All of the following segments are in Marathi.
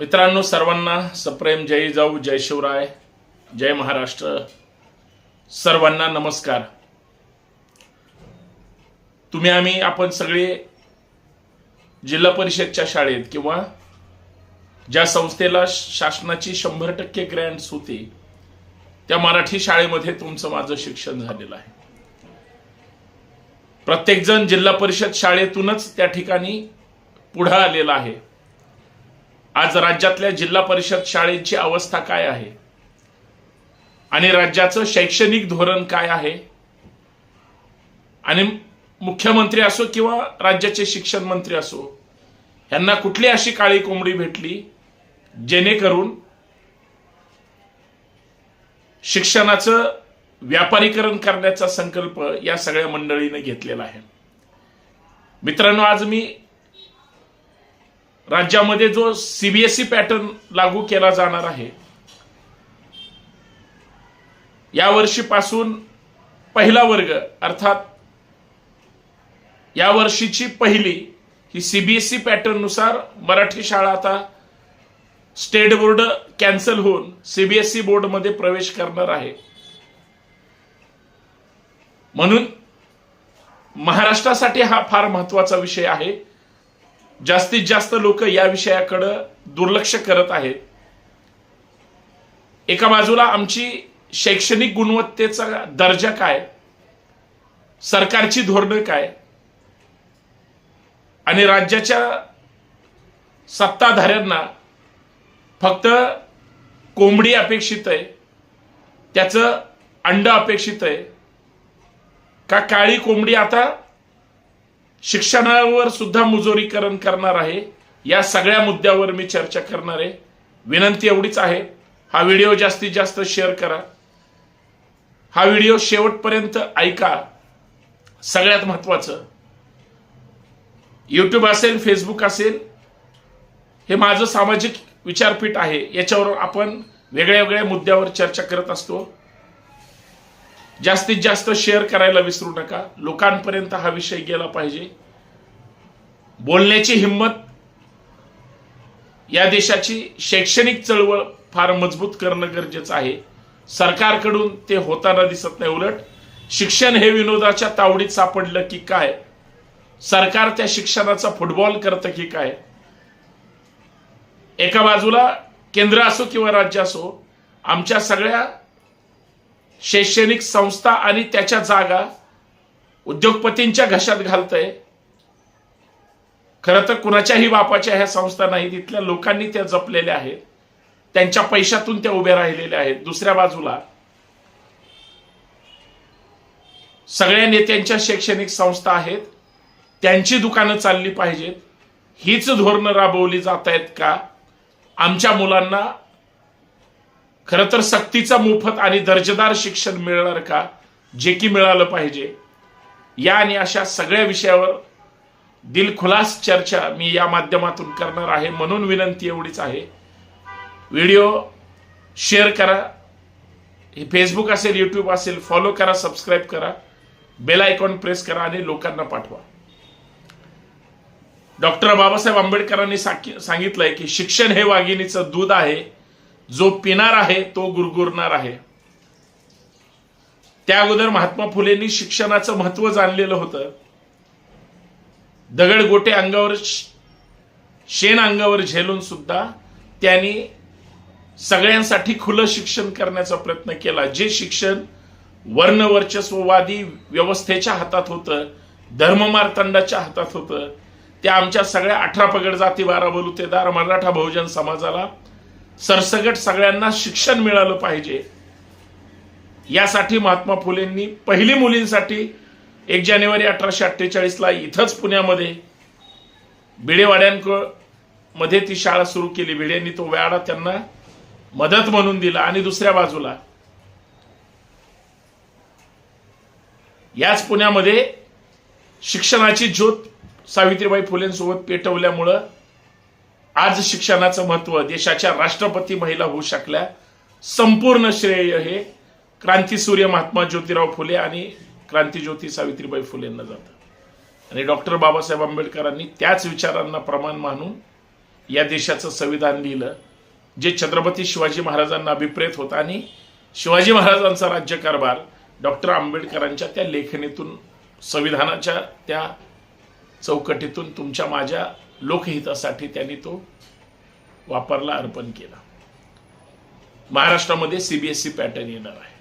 मित्रांनो सर्वांना सप्रेम जय जाऊ जय शिवराय जय महाराष्ट्र. सर्वांना नमस्कार. तुम्ही आम्ही आपण सगळे जिल्हा परिषदच्या शाळेत किंवा ज्या संस्थेला शासनाची शंभर टक्के ग्रँट्स होती त्या मराठी शाळेमध्ये तुमचं माझं शिक्षण झालेलं आहे. प्रत्येकजण जिल्हा परिषद शाळेतूनच त्या ठिकाणी पुढं आलेला आहे. आज राज्यातल्या जिल्हा परिषद शाळेची अवस्था काय आहे? आणि राज्याचं शैक्षणिक धोरण काय आहे? आणि मुख्यमंत्री असो किंवा राज्याचे शिक्षण मंत्री असो यांना कुठली अशी काळी कोंबडी भेटली जेणेकरून शिक्षणाचं व्यापारीकरण करण्याचा संकल्प या सगळ्या मंडळीने घेतलेला आहे? मित्रांनो आज मी राज्यामध्ये जो सीबीएसई पॅटर्न लागू केला जाणार आहे या वर्षीपासून पहिला वर्ग अर्थात या वर्षीची पहिली ही सीबीएसई पॅटर्ननुसार मराठी शाळा आता स्टेट बोर्ड कॅन्सल होऊन सीबीएसई बोर्डमध्ये प्रवेश करणार आहे. म्हणून महाराष्ट्रासाठी हा फार महत्त्वाचा विषय आहे. जास्तीत जास्त लोक या विषयाकडं दुर्लक्ष करत आहेत. एका बाजूला आमची शैक्षणिक गुणवत्तेचा दर्जा काय? सरकारची धोरणं काय? आणि राज्याच्या सत्ताधाऱ्यांना फक्त कोंबडी अपेक्षित आहे त्याचं अंड अपेक्षित आहे का काळी कोंबडी आता शिक्षणावर सुद्धा मुजोरीकरण करणार आहे. या सगळ्या मुद्द्यावर मी चर्चा करणार आहे. विनंती एवढीच आहे. हा व्हिडिओ जास्तीत जास्त शेअर करा. हा व्हिडिओ शेवटपर्यंत ऐका. सगळ्यात महत्वाचं. यूट्यूब असेल फेसबुक असेल हे माझं सामाजिक विचारपीठ आहे. याच्यावर आपण वेगळ्या वेगळ्या मुद्द्यावर चर्चा करत असतो. जास्तीत जास्त शेअर करायला विसरू नका. लोकांपर्यंत हा विषय गेला पाहिजे. बोलण्याची हिंमत या देशाची शैक्षणिक चळवळ फार मजबूत करणं गरजेचं आहे. सरकारकडून ते होताना दिसत नाही उलट. शिक्षण हे विनोदाच्या तावडीत सापडलं की काय? सरकार त्या शिक्षणाचा फुटबॉल करतं की काय? एका बाजूला केंद्र असो किंवा राज्य असो आमच्या सगळ्या शैक्षणिक संस्था आणि त्याच्या जागा उद्योगपतींच्या घशात घालतय. खरं तर कुणाच्याही बापाच्या ह्या संस्था नाही तिथल्या लोकांनी त्या जपलेल्या आहेत. त्यांच्या पैशातून त्या उभ्या राहिलेल्या आहेत दुसऱ्या बाजूला. सगळ्या नेत्यांच्या शैक्षणिक संस्था आहेत त्यांची दुकानं चालली पाहिजेत. हीच धोरणं राबवली जात आहेत का? आमच्या मुलांना खरं तर सक्तीचा मोफत आणि दर्जेदार शिक्षण मिळणार का? जे की मिळालं पाहिजे. या आणि अशा सगळ्या विषयावर दिलखुलास चर्चा मी या माध्यमातून करणार आहे म्हणून विनंती एवढीच आहे. व्हिडिओ शेअर करा. हे फेसबुक असेल यूट्यूब असेल फॉलो करा सबस्क्राईब करा. बेल आयकॉन प्रेस करा आणि लोकांना पाठवा. डॉक्टर बाबासाहेब आंबेडकरांनी सांगितलंय की शिक्षण हे वाघिणीचं दूध आहे. जो पिणार आहे तो गुरगुरणार आहे. त्या अगोदर महात्मा फुलेंनी शिक्षणाचं महत्त्व जाणलेलं होतं. दगड गोटे अंगावर शेण अंगावर झेलून सुद्धा त्यांनी सगळ्यांसाठी खुलं शिक्षण करण्याचा प्रयत्न केला. जे शिक्षण वर्णवर्चस्ववादी व्यवस्थेच्या हातात होतं धर्ममार्तंडाच्या हातात होतं त्या आमच्या सगळ्या अठरा पगड जाती बारा बलुतेदार मराठा बहुजन समाजाला सरसगट सगळ्यांना शिक्षण मिळालं पाहिजे. यासाठी महात्मा फुलेंनी पहिली मुलींसाठी एक जानेवारी अठराशे अठ्ठेचाळीस ला इथंच पुण्यामध्ये भिडेवाड्यांकमध्ये ती शाळा सुरू केली. भिडेंनी तो व्याडा त्यांना मदत म्हणून दिला आणि दुसऱ्या बाजूला याच पुण्यामध्ये शिक्षणाची ज्योत सावित्रीबाई फुलेंसोबत पेटवल्यामुळं आज शिक्षणाचं महत्त्व देशाच्या राष्ट्रपती महिला होऊ शकल्या. संपूर्ण श्रेय हे क्रांतीसूर्य महात्मा ज्योतिराव फुले आणि क्रांतीज्योती सावित्रीबाई फुलेंना जातं. आणि डॉक्टर बाबासाहेब आंबेडकरांनी त्याच विचारांना प्रमाण मानून या देशाचं संविधान लिहिलं जे छत्रपती शिवाजी महाराजांना अभिप्रेत होता आणि शिवाजी महाराजांचा राज्यकारभार डॉक्टर आंबेडकरांच्या त्या लेखणीतून संविधानाच्या त्या चौकटीतून तुमच्या माझ्या लोकहितासाठी त्यांनी तो वापरला अर्पण केला. महाराष्ट्रामध्ये सीबीएसई पॅटर्न येणार आहे.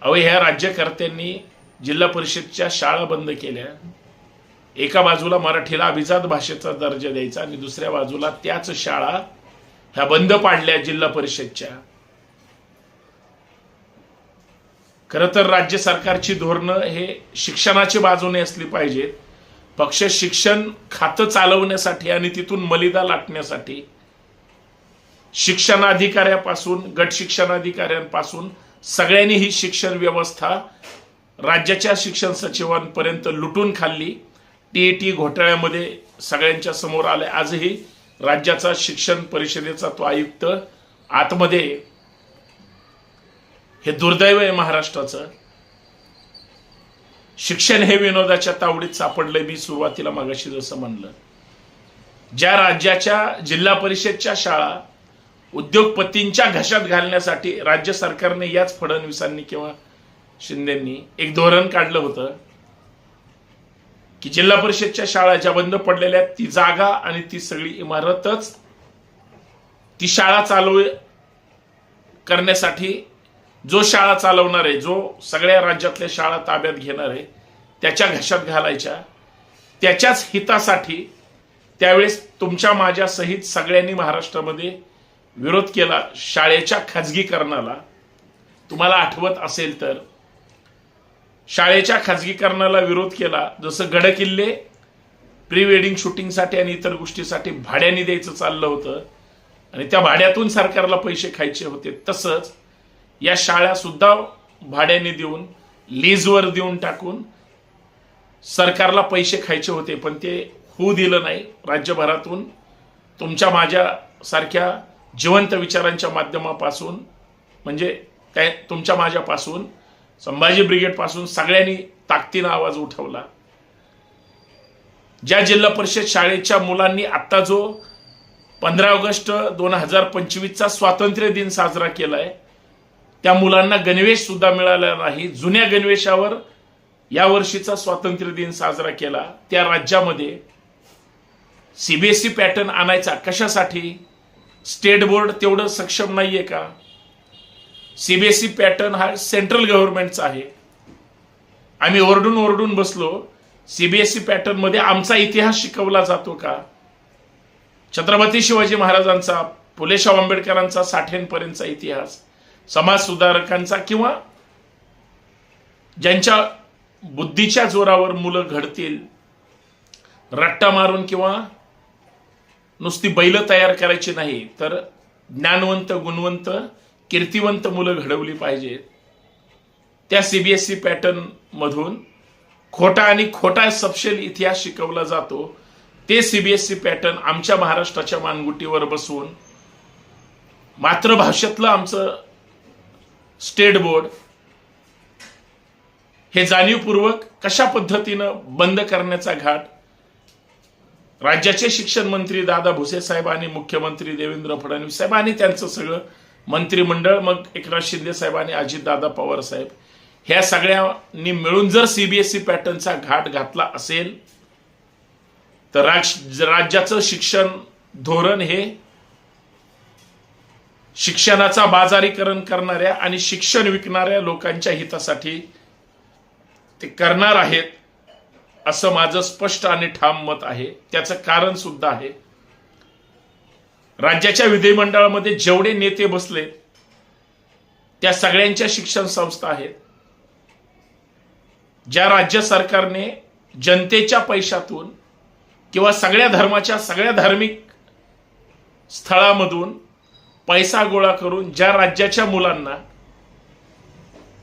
अहो ह्या राज्यकर्त्यांनी जिल्हा परिषदच्या शाळा बंद केल्या. एका बाजूला मराठीला अभिजात भाषेचा दर्जा द्यायचा आणि दुसऱ्या बाजूला त्याच शाळा ह्या बंद पाडल्या जिल्हा परिषदच्या. खरं तर राज्य सरकारची धोरणं हे शिक्षणाची बाजूने असली पाहिजेत. पक्ष शिक्षण खातं चालवण्यासाठी आणि तिथून मलिदा लाटण्यासाठी शिक्षणाधिकाऱ्यापासून गट शिक्षणाधिकाऱ्यांपासून सगळ्यांनी ही शिक्षण व्यवस्था राज्याच्या शिक्षण सचिवांपर्यंत लुटून खाल्ली. टीईटी घोटाळ्यामध्ये सगळ्यांच्या समोर आले. आजही राज्याचा शिक्षण परिषदेचा तो आयुक्त आतमध्ये. हे दुर्दैव आहे महाराष्ट्राचं. शिक्षण हे विनोदाच्या तावडीत सापडलंय मी सुरुवातीला मागाशी जसं म्हणलं. ज्या राज्याच्या जिल्हा परिषदच्या शाळा उद्योगपतींच्या घशात घालण्यासाठी राज्य सरकारने याच फडणवीसांनी किंवा शिंदेंनी एक धोरण काढलं होतं की जिल्हा परिषदच्या शाळा ज्या बंद पडलेल्या ती जागा आणि ती सगळी इमारतच ती शाळा चालू करण्यासाठी जो शाळा चालवणार आहे जो सगळ्या राज्यातल्या शाळा ताब्यात घेणार आहे त्याच्या घशात घालायच्या त्याच्याच हितासाठी त्यावेळेस तुमच्या माझ्या सहित सगळ्यांनी महाराष्ट्रामध्ये विरोध केला शाळेच्या खाजगीकरणाला. तुम्हाला आठवत असेल तर शाळेच्या खाजगीकरणाला विरोध केला जसं गडकिल्ले प्री वेडिंग शूटिंगसाठी आणि इतर गोष्टीसाठी भाड्याने द्यायचं चाललं होतं आणि त्या भाड्यातून सरकारला पैसे खायचे होते तसंच या शाळा सुद्धा भाड्याने देऊन लीजवर देऊन टाकून सरकारला पैसे खायचे होते पण ते होऊ दिलं नाही. राज्यभरातून तुमच्या माझ्या सारख्या जिवंत विचारांच्या माध्यमापासून म्हणजे काय तुमच्या माझ्यापासून संभाजी ब्रिगेडपासून सगळ्यांनी ताकदीनं आवाज उठवला. ज्या जिल्हा परिषद शाळेच्या मुलांनी आता जो पंधरा ऑगस्ट दोन हजार पंचवीसचा स्वातंत्र्य दिन साजरा केला आहे त्या मुलांना गणवेश सुद्धा मिळाला नाही. जुन्या गणवेशावर या वर्षीचा स्वातंत्र्य दिन साजरा केला. त्या राज्यामध्ये सीबीएसई पॅटर्न आणायचा कशासाठी? स्टेट बोर्ड तेवढं सक्षम नाहीये का? सीबीएसई पॅटर्न हा सेंट्रल गव्हर्नमेंटचा आहे. आम्ही ओरडून ओरडून बसलो सीबीएसई पॅटर्नमध्ये आमचा इतिहास शिकवला जातो का? छत्रपती शिवाजी महाराजांचा फुलेशाह आंबेडकरांचा साठेंपर्यंतचा इतिहास. समाज सुधारकांचा किंवा ज्यांच्या बुद्धीच्या जोरावर मुलं घडतील रट्टा मारून किंवा नुसती बैल तयार करायची नाही तर ज्ञानवंत गुणवंत कीर्तिवंत मुलं घडवली पाहिजेत. त्या सीबीएसई पॅटर्न मधून खोटा आणि खोटा सपशेल इतिहास शिकवला जातो. ते सीबीएसई पॅटर्न आमच्या महाराष्ट्राच्या मानगुटीवर बसवून मातृभाषेतलं आमचं स्टेट बोर्ड हे जाणीवपूर्वक कशा पद्धतीनं बंद करण्याचा घाट राज्याचे शिक्षण मंत्री दादा भुसे साहेब आणि मुख्यमंत्री देवेंद्र फडणवीस साहेब आणि त्यांचं सगळं मंत्रिमंडळ मग एकनाथ शिंदे साहेब आणि अजितदादा पवार साहेब ह्या सगळ्यांनी मिळून जर सीबीएसई पॅटर्नचा घाट घातला असेल तर राज- राज्याचं शिक्षण धोरण हे शिक्षणाचा बाजारीकरण करणाऱ्या आणि शिक्षण विकणाऱ्या लोकांच्या हितासाठी ते करणार आहेत असं माझं स्पष्ट आणि ठाम मत आहे. त्याचं कारण सुद्धा आहे. राज्याच्या विधिमंडळामध्ये जेवढे नेते बसले त्या सगळ्यांच्या शिक्षण संस्था आहेत. ज्या राज्य सरकारने जनतेच्या पैशातून किंवा सगळ्या धर्माच्या सगळ्या धार्मिक स्थळामधून पैसा गोळा करून ज्या राज्याच्या मुलांना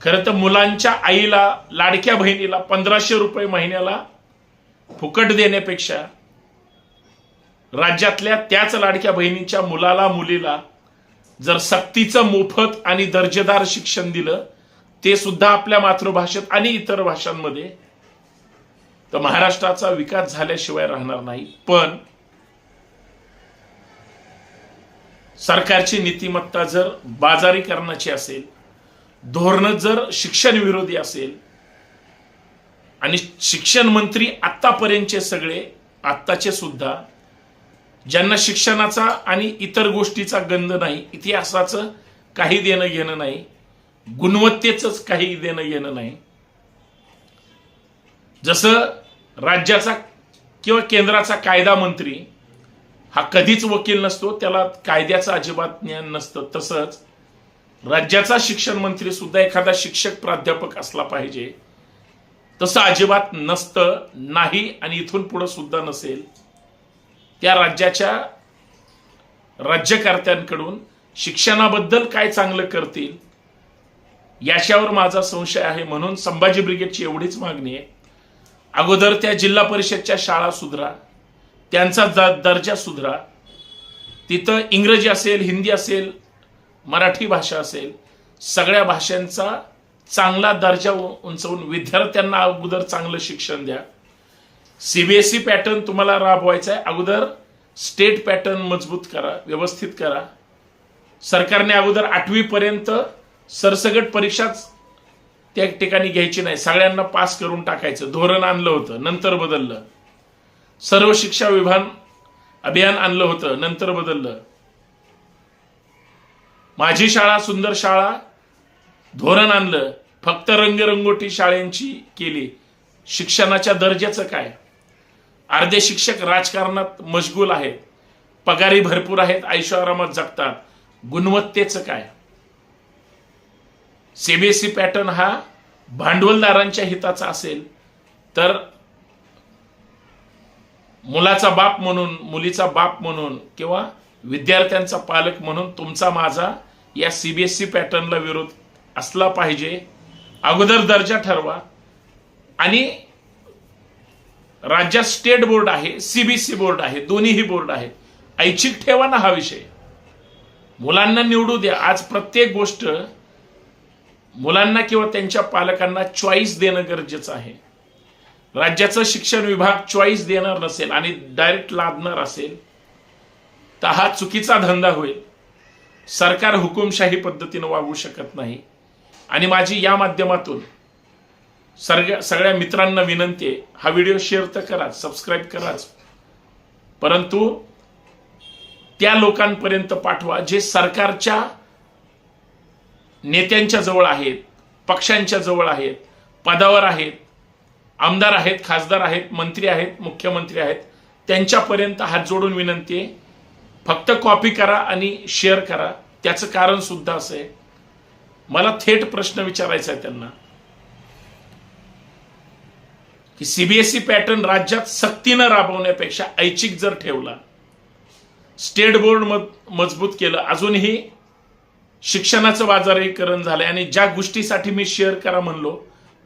खरं तर मुलांच्या आईला लाडक्या बहिणीला पंधराशे रुपये महिन्याला फुकट देण्यापेक्षा राज्यातल्या त्याच लाडक्या बहिणीच्या मुलाला मुलीला जर सक्तीचं मोफत आणि दर्जेदार शिक्षण दिलं ते सुद्धा आपल्या मातृभाषेत आणि इतर भाषांमध्ये तर महाराष्ट्राचा विकास झाल्याशिवाय राहणार नाही. पण सरकारची नीतिमत्ता जर बाजारीकरणाची असेल धोरणं जर शिक्षण विरोधी असेल आणि शिक्षण मंत्री आत्तापर्यंतचे सगळे आत्ताचे सुद्धा ज्यांना शिक्षणाचा आणि इतर गोष्टीचा गंध नाही इतिहासाचं काही देणं घेणं नाही गुणवत्तेचंच काही देणं घेणं नाही जसं राज्याचा किंवा केंद्राचा कायदा मंत्री हा कधीच वकील नसतो त्याला कायद्याचं अजिबात ज्ञान नसतं. तसंच राज्याचा शिक्षण मंत्री सुद्धा एखादा शिक्षक प्राध्यापक असला पाहिजे. तसं अजिबात नसतं नाही आणि इथून पुढं सुद्धा नसेल. त्या राज्याच्या राज्यकर्त्यांकडून शिक्षणाबद्दल काय चांगलं करतील याच्यावर माझा संशय आहे. म्हणून संभाजी ब्रिगेडची एवढीच मागणी आहे. अगोदर त्या जिल्हा परिषदच्या शाळा सुधरा. त्यांचा द- दर्जा सुधरा. तिथं इंग्रजी असेल हिंदी असेल मराठी भाषा असेल सगळ्या भाषांचा चांगला दर्जा उंचवून विद्यार्थ्यांना अगोदर चांगलं शिक्षण द्या. सीबीएसई पॅटर्न तुम्हाला राबवायचा आहे. अगोदर स्टेट पॅटर्न मजबूत करा व्यवस्थित करा. सरकारने अगोदर आठवीपर्यंत सरसगट परीक्षाच त्या ठिकाणी घ्यायची नाही. सगळ्यांना पास करून टाकायचं. धोरण आणलं होतं नंतर बदललं. सर्व शिक्षा विभाग अभियान आणलं होतं नंतर बदललं. माझी शाळा सुंदर शाळा धोरण आणलं फक्त रंगरंगोटी शाळेंची केली. शिक्षणाच्या दर्जाचं काय? अर्धे शिक्षक राजकारणात मशगूल आहेत पगारी भरपूर आहेत ऐशोआरामात जगतात. गुणवत्तेचं काय? सीबीएसई पॅटर्न हा भांडवलदारांच्या हिताचा असेल तर मुलाचा बाप म्हणून मुलीचा बाप म्हणून किंवा विद्यार्थ्यांचा पालक म्हणून तुमचा माझा या सीबीएसई पॅटर्नला विरोध असला पाहिजे. अगोदर दर्जा ठरवा. आणि राज्यात स्टेट बोर्ड आहे सीबीएसई बोर्ड आहे दोन्हीही बोर्ड आहेत. ऐच्छिक ठेवा ना हा विषय. मुलांना निवडू द्या. आज प्रत्येक गोष्ट मुलांना किंवा त्यांच्या पालकांना चॉईस देणं गरजेचं आहे. राज्याचं शिक्षण विभाग चॉईस देणार नसेल आणि डायरेक्ट लादणार असेल तर हा चुकीचा धंदा होईल. सरकार हुकुमशाही पद्धतीनं वागू शकत नाही. आणि माझी या माध्यमातून सगळ्या सगळ्या मित्रांना विनंती आहे हा व्हिडिओ शेअर तर कराच सबस्क्राईब कराच. परंतु त्या लोकांपर्यंत पाठवा जे सरकारच्या नेत्यांच्या जवळ आहेत पक्षांच्या जवळ आहेत पदावर आहेत आमदार आहेत खासदार आहेत मंत्री आहेत मुख्यमंत्री आहेत त्यांच्यापर्यंत हात जोडून विनंती आहे फक्त कॉपी करा आणि शेअर करा. त्याचं कारण सुद्धा असं आहे. मला थेट प्रश्न विचारायचा आहे त्यांना. की सीबीएसई पॅटर्न राज्यात सक्तीनं राबवण्यापेक्षा ऐच्छिक जर ठेवला स्टेट बोर्ड मजबूत केलं अजूनही शिक्षणाचं बाजारीकरण झालंय आणि ज्या गोष्टीसाठी मी शेअर करा म्हणलो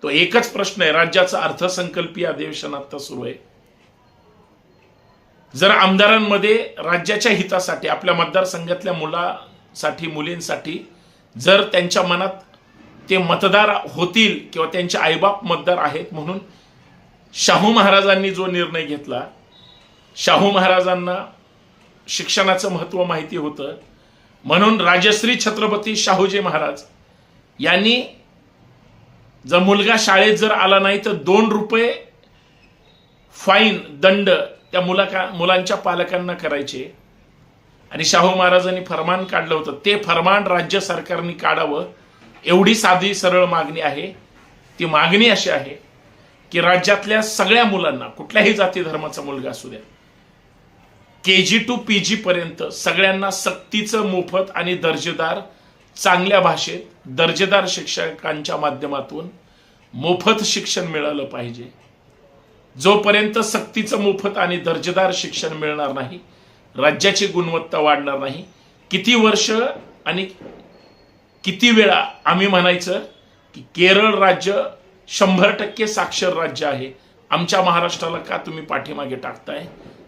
तो एकच प्रश्न आहे राज्याचा अर्थसंकल्पीय अधिवेशन आता सुरू आहे. जर आमदारांमध्ये राज्याच्या हितासाठी आपल्या मतदारसंघातल्या मुलासाठी मुलींसाठी जर त्यांच्या मनात ते मतदार होतील किंवा त्यांचे आईबाप मतदार आहेत म्हणून शाहू महाराजांनी जो निर्णय घेतला शाहू महाराजांना शिक्षणाचं महत्त्व माहिती होतं. म्हणून राजश्री छत्रपती शाहूजी महाराज यांनी जर मुलगा शाळेत जर आला नाही तर दोन रुपये फाईन दंड त्या मुलाका मुलांच्या पालकांना करायचे. आणि शाहू महाराजांनी फरमान काढलं होतं. ते फरमान राज्य सरकारने काढावं. एवढी साधी सरळ मागणी आहे. ती मागणी अशी आहे की राज्यातल्या सगळ्या मुलांना कुठल्याही जाती धर्माचा मुलगा असू द्या के जी टू पी जी पर्यंत सगळ्यांना सक्तीचं मोफत आणि दर्जेदार चांगल्या भाषेत दर्जेदार शिक्षकांच्या माध्यमातून मोफत शिक्षण मिळालं पाहिजे. जोपर्यंत सक्तीचं मोफत आणि दर्जेदार शिक्षण मिळणार नाही राज्याची गुणवत्ता वाढणार नाही किती वर्ष आणि किती वेळा आम्ही म्हणायचं की केरळ राज्य शंभर टक्के साक्षर राज्य आहे. आमच्या महाराष्ट्राला का तुम्ही पाठीमागे टाकताय?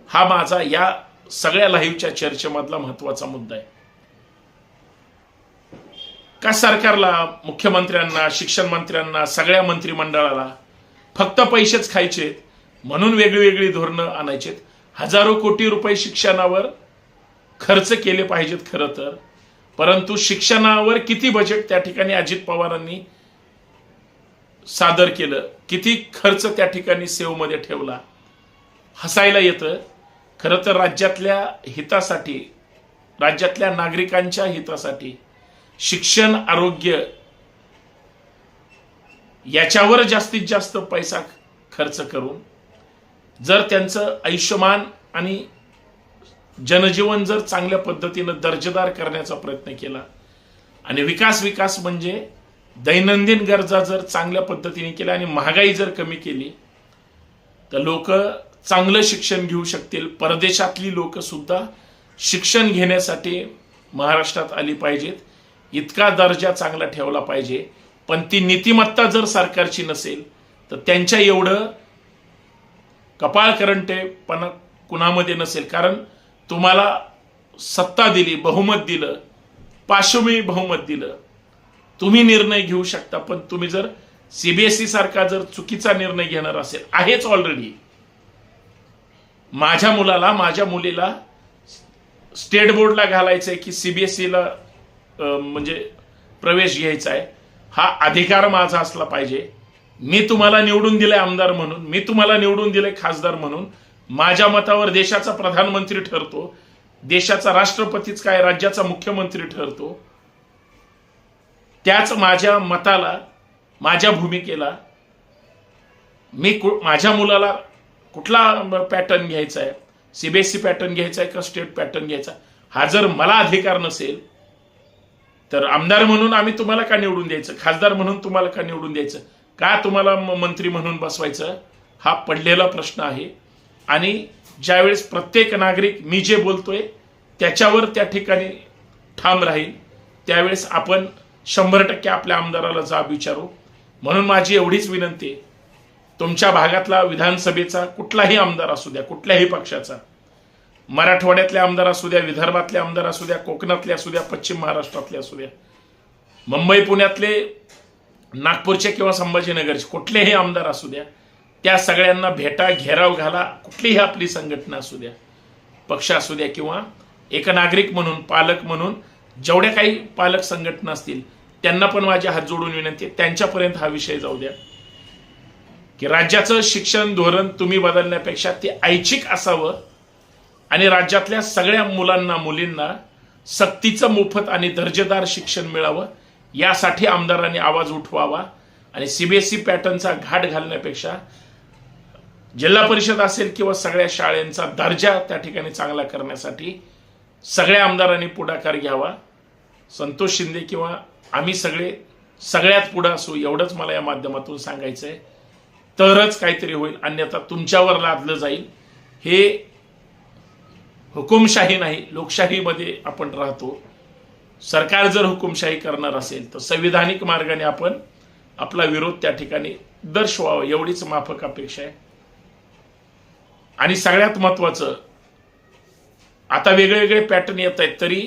हा माझा या सगळ्या लाईव्हच्या चर्चेमधला महत्त्वाचा मुद्दा आहे. का सरकारला मुख्यमंत्र्यांना शिक्षण मंत्र्यांना सगळ्या मंत्रिमंडळाला फक्त पैसेच खायचेत म्हणून वेगवेगळी वेगळी धोरणं आणायचेत? हजारो कोटी रुपये शिक्षणावर खर्च केले पाहिजेत खरं तर. परंतु शिक्षणावर किती बजेट त्या ठिकाणी अजित पवारांनी सादर केलं? किती खर्च त्या ठिकाणी सेवमध्ये ठेवला? हसायला येतं. खरं तर राज्यातल्या हितासाठी राज्यातल्या नागरिकांच्या हितासाठी शिक्षण आरोग्य याच्यावर जास्तीत जास्त पैसा खर्च करून जर त्यांचं आयुष्यमान आणि जनजीवन जर चांगल्या पद्धतीनं दर्जेदार करण्याचा प्रयत्न केला आणि विकास विकास म्हणजे दैनंदिन गरजा जर चांगल्या पद्धतीने केल्या आणि महागाई जर कमी केली तर लोक चांगलं शिक्षण घेऊ शकतील. परदेशातली लोक सुद्धा शिक्षण घेण्यासाठी महाराष्ट्रात आली पाहिजेत. इतका दर्जा चांगला ठेवला पाहिजे. पण ती नीतिमत्ता जर सरकारची नसेल तर त्यांच्या एवढं कपाळ करंटेपणा कुणामध्ये नसेल? कारण तुम्हाला सत्ता दिली बहुमत दिलं पार्श्वभूमी बहुमत दिलं. तुम्ही निर्णय घेऊ शकता पण तुम्ही जर सीबीएसई सारखा जर चुकीचा निर्णय घेणार असेल आहेच ऑलरेडी माझ्या मुलाला माझ्या मुलीला स्टेट बोर्डला घालायचंय की सीबीएसईला म्हणजे प्रवेश घ्यायचा आहे. हा अधिकार माझा असला पाहिजे. मी तुम्हाला निवडून दिले आमदार म्हणून. मी तुम्हाला निवडून दिले खासदार म्हणून. माझ्या मतावर देशाचा प्रधानमंत्री ठरतो. देशाचा राष्ट्रपतीच काय राज्याचा मुख्यमंत्री ठरतो. त्याच माझ्या मताला माझ्या भूमिकेला मी कु- माझ्या मुलाला कुठला पॅटर्न घ्यायचा आहे? सीबीएसई पॅटर्न घ्यायचा आहे का स्टेट पॅटर्न घ्यायचा? हा जर मला अधिकार नसेल तर आमदार म्हणून आम्ही तुम्हाला का निवडून द्यायचं? खासदार म्हणून तुम्हाला का निवडून द्यायचं? का तुम्हाला म- मंत्री म्हणून बसवायचं? हा पडलेला प्रश्न आहे. आणि ज्यावेळेस प्रत्येक नागरिक मी जे बोलतोय त्याच्यावर त्या ठिकाणी ठाम राहील त्यावेळेस आपण शंभर टक्के आपल्या आमदाराला जाब विचारू. म्हणून माझी एवढीच विनंती आहे. तुमच्या भागातला विधानसभेचा कुठलाही आमदार असू द्या कुठल्याही पक्षाचा मराठवाड्यातले आमदार असू द्या विदर्भातले आमदार असू द्या कोकणातले असू द्या पश्चिम महाराष्ट्रातले असू द्या. मुंबई पुण्यातले नागपूरचे किंवा संभाजीनगरचे कुठलेही आमदार असू द्या त्या सगळ्यांना भेटा घेराव घाला कुठलीही आपली संघटना असू द्या पक्ष असू द्या किंवा एक नागरिक म्हणून पालक म्हणून जेवढ्या काही पालक संघटना असतील त्यांना पण माझे हात जोडून विनंती आहे त्यांच्यापर्यंत हा विषय जाऊ द्या. की राज्याचं शिक्षण धोरण तुम्ही बदलण्यापेक्षा ते ऐच्छिक असावं आणि राज्यातल्या सगळ्या मुलांना मुलींना सक्तीचं मोफत आणि दर्जेदार शिक्षण मिळावं यासाठी आमदारांनी आवाज उठवावा आणि सीबीएसई पॅटर्नचा घाट घालण्यापेक्षा जिल्हा परिषद असेल किंवा सगळ्या शाळेंचा दर्जा त्या ठिकाणी चांगला करण्यासाठी सगळ्या आमदारांनी पुढाकार घ्यावा. संतोष शिंदे किंवा आम्ही सगळे सगळ्यात पुढं असू एवढंच मला या माध्यमातून सांगायचं आहे तरच काहीतरी होईल अन्यथा तुमच्यावर लादलं जाईल. हे हुकुमशाही नाही लोकशाहीमध्ये आपण राहतो. सरकार जर हुकुमशाही करणार असेल तर संविधानिक मार्गाने आपण आपला विरोध त्या ठिकाणी दर्शवावा एवढीच माफक अपेक्षा आहे. आणि सगळ्यात महत्वाचं आता वेगळे वेगळे पॅटर्न येत आहेत तरी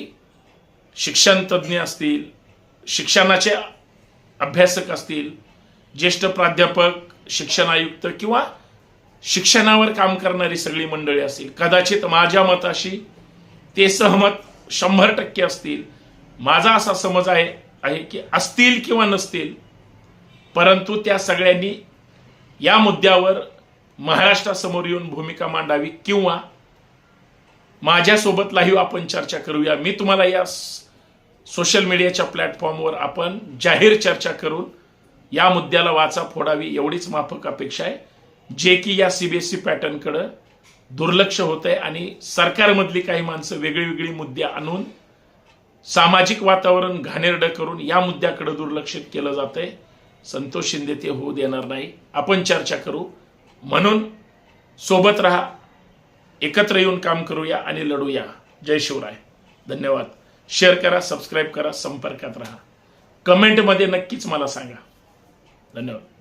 शिक्षण तज्ज्ञ असतील शिक्षणाचे अभ्यासक असतील ज्येष्ठ प्राध्यापक शिक्षण आयुक्त किंवा शिक्षणावर काम करणारी सगळी मंडळी असतील कदाचित माझ्या मताशी ते सहमत शंभर टक्के असतील. माझा असा समज आहे आहे की असतील किंवा नसतील परंतु त्या सगळ्यांनी या मुद्द्यावर महाराष्ट्रासमोर येऊन भूमिका मांडावी किंवा माझ्यासोबत लाईव्ह आपण चर्चा करूया. मी तुम्हाला या सोशल मीडियाच्या प्लॅटफॉर्मवर आपण जाहीर चर्चा करून या मुद्द्याला वाचा फोडावी एवढीच माफक अपेक्षा आहे. जे की या सीबीएसई पॅटर्नकडं दुर्लक्ष होत आहे आणि सरकारमधली काही माणसं वेगळी वेगळी मुद्दे आणून सामाजिक वातावरण घाणेरडं करून या मुद्द्याकडे दुर्लक्षित केलं जात आहे संतोष शिंदे ते होऊ देणार नाही. आपण चर्चा करू. म्हणून सोबत राहा एकत्र येऊन काम करूया आणि लढूया. जय शिवराय. धन्यवाद. शेअर करा सबस्क्राईब करा संपर्कात राहा. कमेंटमध्ये नक्कीच मला सांगा. धन्यवाद.